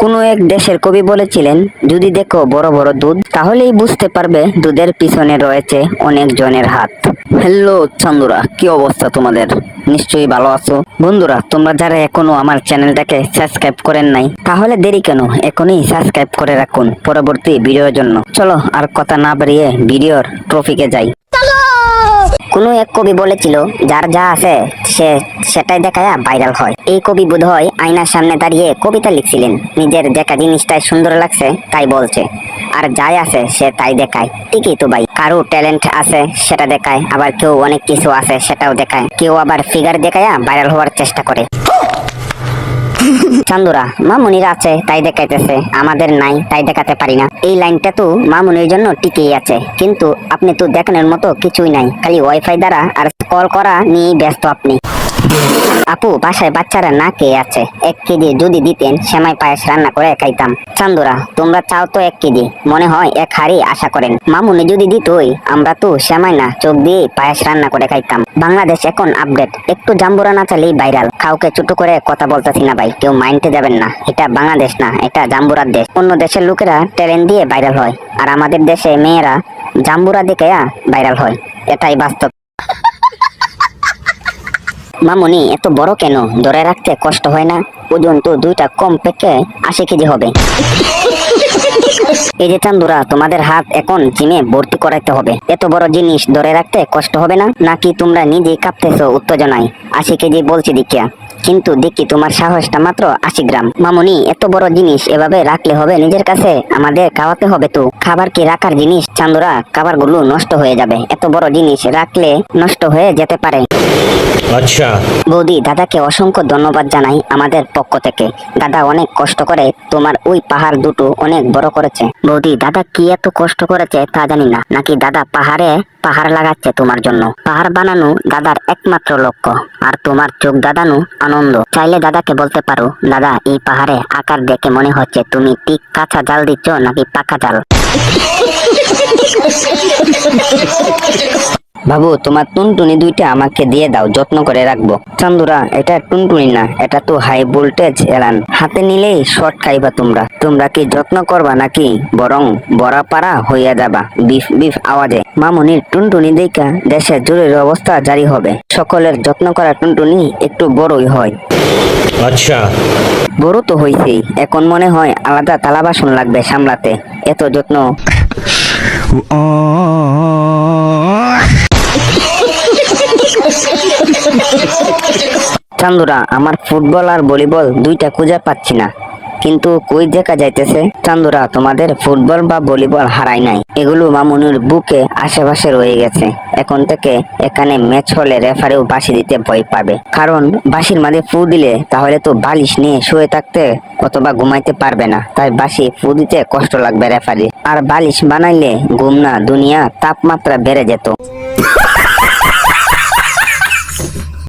কোনো এক দেশের কবি বলেছিলেন, যদি দেখো বড় বড় দুধ, তাহলেই বুঝতে পারবে দুধের পিছনে রয়েছে অনেক জনের হাত। হ্যালো চন্দুরা, কি অবস্থা তোমাদের? নিশ্চয়ই ভালো আছো? বন্ধুরা, তোমরা যারা এখনও আমার চ্যানেলটাকে সাবস্ক্রাইব করেন নাই, তাহলে দেরি কেন? এখনই সাবস্ক্রাইব করে রাখুন পরবর্তী ভিডিওর জন্য। চলো আর কথা না বাড়িয়ে ভিডিওর ট্রফিকে যাই। কোনো এক কবি বলেছিল, যার যা আছে, সে সেটাই দেখায় ভাইরাল হয়। এই কবি বোধহয় আয়নার সামনে দাঁড়িয়ে কবিতা লিখছিলেন। নিজের দেখা জিনিসটাই সুন্দর লাগছে, তাই বলছে, আর যাই আছে, সে তাই দেখায়। ঠিকই তো ভাই, কারও ট্যালেন্ট আছে, সেটা দেখায়, আবার কেউ অনেক কিছু আছে, সেটাও দেখায়। কেউ আবার ফিগার দেখায় ভাইরাল হওয়ার চেষ্টা করে। চান্দুরা মামুনির আছে, তাই দেখাইতেছে। আমাদের নাই, তাই দেখাতে পারি না। এই লাইনটা তো মা মামুনির জন্য টিকেই আছে। কিন্তু আপনি তো দেখানোর মতো কিছুই নাই। খালি ওয়াইফাই দ্বারা আর কল করা নিয়েই ব্যস্ত আপনি। আপু, বাসায় বাচ্চারা না কে আছে। এক কেজি যদি দিতেন, সেমাই পায়েস রান্না করে খাইতাম। চান্দুরা, তোমরা চাও তো এক কেজি। মনে হয় এক হাড়ি আশা করেন। মামুনি যদি দিতই, আমরা তো সেমাই না, চোখ দিয়ে পায়েস রান্না করে খাইতাম। বাংলাদেশ এখন আপডেট। একটু জাম্বুরা না চালেই ভাইরাল। কাউকে ছোট করে কথা বলতেছি না ভাই, কেউ মাইন্ডে যাবেন না। এটা বাংলাদেশ না, এটা জাম্বুরার দেশ। অন্য দেশের লোকেরা ট্যালেন্ট দিয়ে ভাইরাল হয়। আর আমাদের দেশে মেয়েরা জাম্বুরা দেখে ভাইরাল হয়। এটাই বাস্তব। মামুনি, এত বড় কেন? ধরে রাখতে কষ্ট হয় না? ওজন তো দুইটা কম পেকে আশি কেজি হবে। এই যে চান্দুরা, তোমাদের হাত এখন জিমে ভর্তি করাইতে হবে। এত বড় জিনিস ধরে রাখতে কষ্ট হবে না? নাকি তোমরা নিজেই কাঁপতেছো উত্তেজনায়? আশি কেজি বলছি দেখিয়া কিন্তু দেখি তোমার সাহসটা মাত্র আশি গ্রাম। মামুনি, এত বড় জিনিস এভাবে রাখলে হবে নিজের কাছে? আমাদের খাওয়াতে হবে তো। খাবার কি রাখার জিনিস? চান্দুরা, খাবারগুলো নষ্ট হয়ে যাবে। এত বড় জিনিস রাখলে নষ্ট হয়ে যেতে পারে। আচ্ছা। বৌদি দাদাকে অসংখ্য ধন্যবাদ জানাই আমাদের পক্ষ থেকে। দাদা অনেক কষ্ট করে তোমার ওই পাহাড় দুটো অনেক বড় করেছে। বৌদি দাদা কি এত কষ্ট করেছে তা জানি না। নাকি দাদা পাহাড়ে পাহাড় লাগাচ্ছে তোমার জন্য? পাহাড় বানানো দাদার একমাত্র লক্ষ্য। আর তোমার চোখ দাদানো আনন্দ। চাইলে দাদাকে বলতে পারো দাদা এই পাহাড়ে আকার দেখে মনে হচ্ছে তুমি ঠিক কাঁচা জাল দিচ্ছ নাকি পাকা জাল? বাবু তোমার টুনটুনি দুইটা আমাকে দিয়ে দাও যত্ন করে রাখব। চান্দুরা এটা টুনটুনি না এটা তো হাই ভোল্টেজ এলান হাতে নিলেই শর্ট খাইবা তোমরা। তোমরা কি যত্ন করবা নাকি? বরং বড়া পাড়া হইয়া যাবা বিফ বিফ আওয়াজে। মামনির টুনটুনি দেখা দেশে জরুরি অবস্থা জারি হবে। সকলের যত্ন করা টুনটুনি একটু বড়ই হয়। আচ্ছা। বড় তো হইছেই এখন মনে হয় আলাদা তালাবাসন লাগবে সামলাতে। এত যত্ন। চান্দুরা, আমার ফুটবল আর ভলিবল দুইটা খুঁজে পাচ্ছি না। কিন্তু কই দেখা যাইতেছে? চান্দুরা, তোমাদের ফুটবল বা ভলিবল হারাই নাই। এগুলো মামুনুর বুকে আশেপাশে রয়ে গেছে। এখন থেকে এখানে ম্যাচ হলে রেফারিও বাসি দিতে ভয় পাবে। কারণ বাসির মাঝে ফু দিলে তাহলে তো বালিশ নিয়ে শুয়ে থাকতে অথবা ঘুমাইতে পারবে না। তাই বাসি ফু দিতে কষ্ট লাগবে রেফারি। আর বালিশ বানাইলে ঘুম না, দুনিয়া তাপমাত্রা বেড়ে যেত।